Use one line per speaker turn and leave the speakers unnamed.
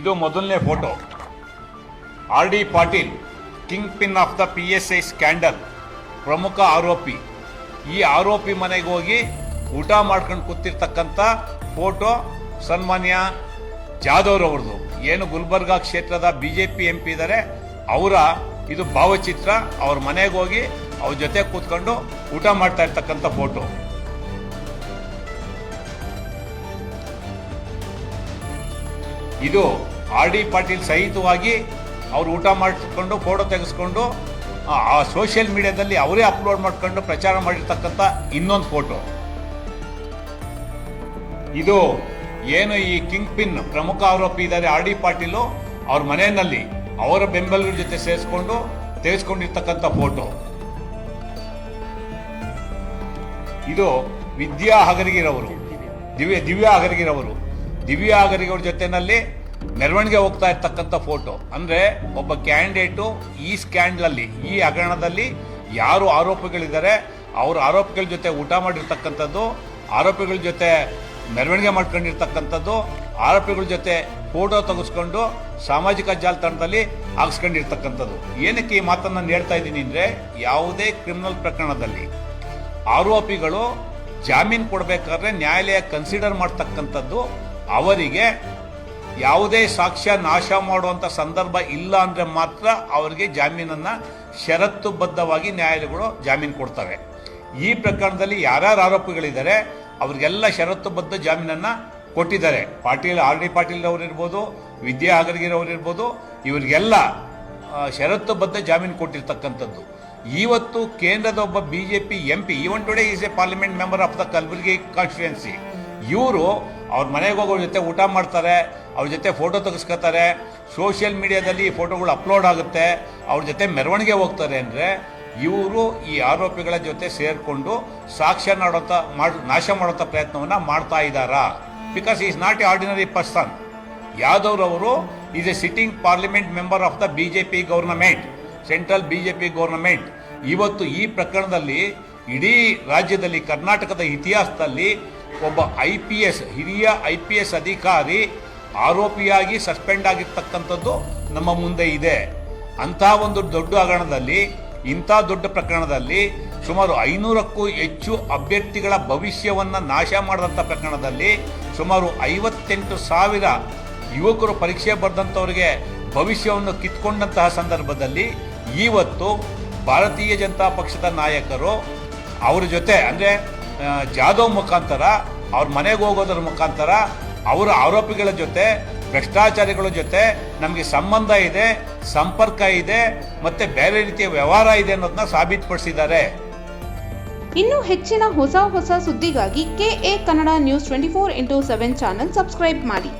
ಇದು ಮೊದಲನೇ photo. R D Patil kingpin of the P S I scandal, ಪ್ರಮುಖ ಆರೋಪಿ. ಈ ಆರೋಪಿ ಮನೆಗೆ ಹೋಗಿ ಊಟ ಮಾಡ್ಕೊಂಡು ಕೂತಿರ್ತಕ್ಕಂಥ ಫೋಟೋ ಸನ್ಮಾನ್ಯ ಜಾಧವ್ ಅವ್ರದ್ದು ಏನು ಗುಲ್ಬರ್ಗಾ ಕ್ಷೇತ್ರದ B J P M P ಇದ್ದಾರೆ ಅವರ ಇದು ಭಾವಚಿತ್ರ. ಅವ್ರ ಮನೆಗೆ ಹೋಗಿ ಅವ್ರ ಜೊತೆ ಕೂತ್ಕೊಂಡು ಊಟ ಮಾಡ್ತಾ ಇರ್ತಕ್ಕಂಥ ಫೋಟೋ. ಇದು ಆರ್ ಡಿ ಪಾಟೀಲ್ ಸಹಿತವಾಗಿ ಅವರು ಊಟ ಮಾಡಿಸ್ಕೊಂಡು ಫೋಟೋ ತೆಗೆಸ್ಕೊಂಡು, ಆ- ಸೋಷಿಯಲ್ ಮೀಡಿಯಾದಲ್ಲಿ ಅವರೇ ಅಪ್ಲೋಡ್ ಮಾಡ್ಕೊಂಡು ಪ್ರಚಾರ ಮಾಡಿರ್ತಕ್ಕಂಥ ಇನ್ನೊಂದು ಫೋಟೋ ಇದು ಏನು ಈ ಕಿಂಗ್ ಪಿನ್ ಪ್ರಮುಖ ಆರೋಪಿ ಇದ್ದಾರೆ ಆರ್ ಡಿ ಪಾಟೀಲು, ಅವ್ರ ಮನೆಯಲ್ಲಿ ಅವರ ಬೆಂಬಲಿಗರ ಜೊತೆ ಸೇರಿಸ್ಕೊಂಡು ತೆಗೆಸ್ಕೊಂಡಿರ್ತಕ್ಕಂಥ ಫೋಟೋ ಇದು ವಿದ್ಯಾ ಹಗರಿಗಿರವರು, ದಿವ್ಯ, ದಿವ್ಯಾ ಹಗರಿಗಿರವರು. ದಿವ್ಯಾ ಅವ್ರ ಜೊತೆನಲ್ಲಿ ಮೆರವಣಿಗೆ ಹೋಗ್ತಾ ಇರ್ತಕ್ಕಂಥ ಫೋಟೋ. ಅಂದ್ರೆ ಒಬ್ಬ ಕ್ಯಾಂಡಿಡೇಟು ಈ ಸ್ಕ್ಯಾಂಡಲಲ್ಲಿ, ಈ ಹಗರಣದಲ್ಲಿ ಯಾರು ಆರೋಪಿಗಳಿದ್ದಾರೆ, ಅವ್ರ ಆರೋಪಿಗಳ ಜೊತೆ ಊಟ ಮಾಡಿರ್ತಕ್ಕಂಥದ್ದು, ಆರೋಪಿಗಳ ಜೊತೆ ಮೆರವಣಿಗೆ ಮಾಡ್ಕೊಂಡಿರ್ತಕ್ಕಂಥದ್ದು, ಆರೋಪಿಗಳ ಜೊತೆ ಫೋಟೋ ತೆಗೆಸ್ಕೊಂಡು ಸಾಮಾಜಿಕ ಜಾಲತಾಣದಲ್ಲಿ ಹಾಕ್ಸ್ಕೊಂಡಿರ್ತಕ್ಕಂಥದ್ದು. ಏನಕ್ಕೆ ಈ ಮಾತನ್ನು ಹೇಳ್ತಾ ಇದ್ದೀನಿ ಅಂದರೆ, ಯಾವುದೇ ಕ್ರಿಮಿನಲ್ ಪ್ರಕರಣದಲ್ಲಿ ಆರೋಪಿಗಳು ಜಾಮೀನು ಕೊಡಬೇಕಾದ್ರೆ ನ್ಯಾಯಾಲಯ ಕನ್ಸಿಡರ್ ಮಾಡ್ತಕ್ಕಂಥದ್ದು ಅವರಿಗೆ ಯಾವುದೇ ಸಾಕ್ಷ್ಯ ನಾಶ ಮಾಡುವಂಥ ಸಂದರ್ಭ ಇಲ್ಲ ಅಂದರೆ ಮಾತ್ರ ಅವರಿಗೆ ಜಾಮೀನನ್ನು ಷರತ್ತುಬದ್ಧವಾಗಿ ನ್ಯಾಯಾಲಯಗಳು ಜಾಮೀನು ಕೊಡ್ತವೆ. ಈ ಪ್ರಕರಣದಲ್ಲಿ ಯಾರ್ಯಾರು ಆರೋಪಿಗಳಿದ್ದಾರೆ, ಅವರಿಗೆಲ್ಲ ಷರತ್ತುಬದ್ಧ ಜಾಮೀನನ್ನು ಕೊಟ್ಟಿದ್ದಾರೆ. ಪಾಟೀಲ್, ಆರ್ ಡಿ ಪಾಟೀಲ್ ಅವರಿರ್ಬೋದು ವಿದ್ಯಾ ಅವರಿರ್ಬೋದು ಇವರಿಗೆಲ್ಲ ಷರತ್ತುಬದ್ಧ ಜಾಮೀನು ಕೊಟ್ಟಿರ್ತಕ್ಕಂಥದ್ದು. ಇವತ್ತು ಕೇಂದ್ರದ ಒಬ್ಬ B J P M P even today is a parliament member of the Kalaburagi constituency ಇವರು ಅವ್ರ ಮನೆಗೆ ಹೋಗೋ ಜೊತೆ ಊಟ ಮಾಡ್ತಾರೆ, ಅವ್ರ ಜೊತೆ ಫೋಟೋ ತೆಗೆಸ್ಕೊತಾರೆ ಸೋಷಿಯಲ್ ಮೀಡಿಯಾದಲ್ಲಿ ಈ ಫೋಟೋಗಳು ಅಪ್ಲೋಡ್ ಆಗುತ್ತೆ, ಅವ್ರ ಜೊತೆ ಮೆರವಣಿಗೆ ಹೋಗ್ತಾರೆ ಅಂದರೆ ಇವರು ಈ ಆರೋಪಿಗಳ ಜೊತೆ ಸೇರಿಕೊಂಡು ಸಾಕ್ಷ್ಯ ನಾಡೋತ ಮಾಡ್, ನಾಶ ಮಾಡೋಂಥ ಪ್ರಯತ್ನವನ್ನು ಮಾಡ್ತಾ ಇದ್ದಾರಾ? Because is not a ordinary person Yadav ಅವರು is a sitting parliament member of the B J P government central B J P government ಇವತ್ತು ಈ ಪ್ರಕರಣದಲ್ಲಿ ಇಡೀ ರಾಜ್ಯದಲ್ಲಿ, ಕರ್ನಾಟಕದ ಇತಿಹಾಸದಲ್ಲಿ ಒಬ್ಬ ಐ ಪಿ ಎಸ್, ಹಿರಿಯ ಐ ಪಿ ಎಸ್ ಅಧಿಕಾರಿ ಆರೋಪಿಯಾಗಿ ಸಸ್ಪೆಂಡ್ ಆಗಿರ್ತಕ್ಕಂಥದ್ದು ನಮ್ಮ ಮುಂದೆ ಇದೆ. ಅಂಥ ಒಂದು ದೊಡ್ಡ ಹಗರಣದಲ್ಲಿ, ಇಂಥ ದೊಡ್ಡ ಪ್ರಕರಣದಲ್ಲಿ ಸುಮಾರು ಐನೂರಕ್ಕೂ ಹೆಚ್ಚು ಅಭ್ಯರ್ಥಿಗಳ ಭವಿಷ್ಯವನ್ನು ನಾಶ ಮಾಡಿದಂಥ ಪ್ರಕರಣದಲ್ಲಿ ಸುಮಾರು ಐವತ್ತೆಂಟು ಸಾವಿರ ಯುವಕರು ಪರೀಕ್ಷೆ ಬರೆದಂಥವರಿಗೆ ಭವಿಷ್ಯವನ್ನು ಕಿತ್ಕೊಂಡಂತಹ ಸಂದರ್ಭದಲ್ಲಿ ಇವತ್ತು ಭಾರತೀಯ ಜನತಾ ಪಕ್ಷದ ನಾಯಕರು ಅವರ ಜೊತೆ, ಅಂದರೆ ಜಾಧವ್ ಮುಖಾಂತರ, ಅವ್ರ ಮನೆಗೆ ಹೋಗೋದ್ರ ಮುಖಾಂತರ ಅವರ ಆರೋಪಿಗಳ ಜೊತೆ, ಭ್ರಷ್ಟಾಚಾರಿಗಳ ಜೊತೆ ನಮಗೆ ಸಂಬಂಧ ಇದೆ, ಸಂಪರ್ಕ ಇದೆ, ಮತ್ತೆ ಬೇರೆ ರೀತಿಯ ವ್ಯವಹಾರ ಇದೆ ಅನ್ನೋದನ್ನ ಸಾಬೀತುಪಡಿಸಿದ್ದಾರೆ.
ಇನ್ನು ಹೆಚ್ಚಿನ ಹೊಸ ಹೊಸ ಸುದ್ದಿಗಾಗಿ K A Kannada news twenty four into seven channel subscribe ಮಾಡಿ.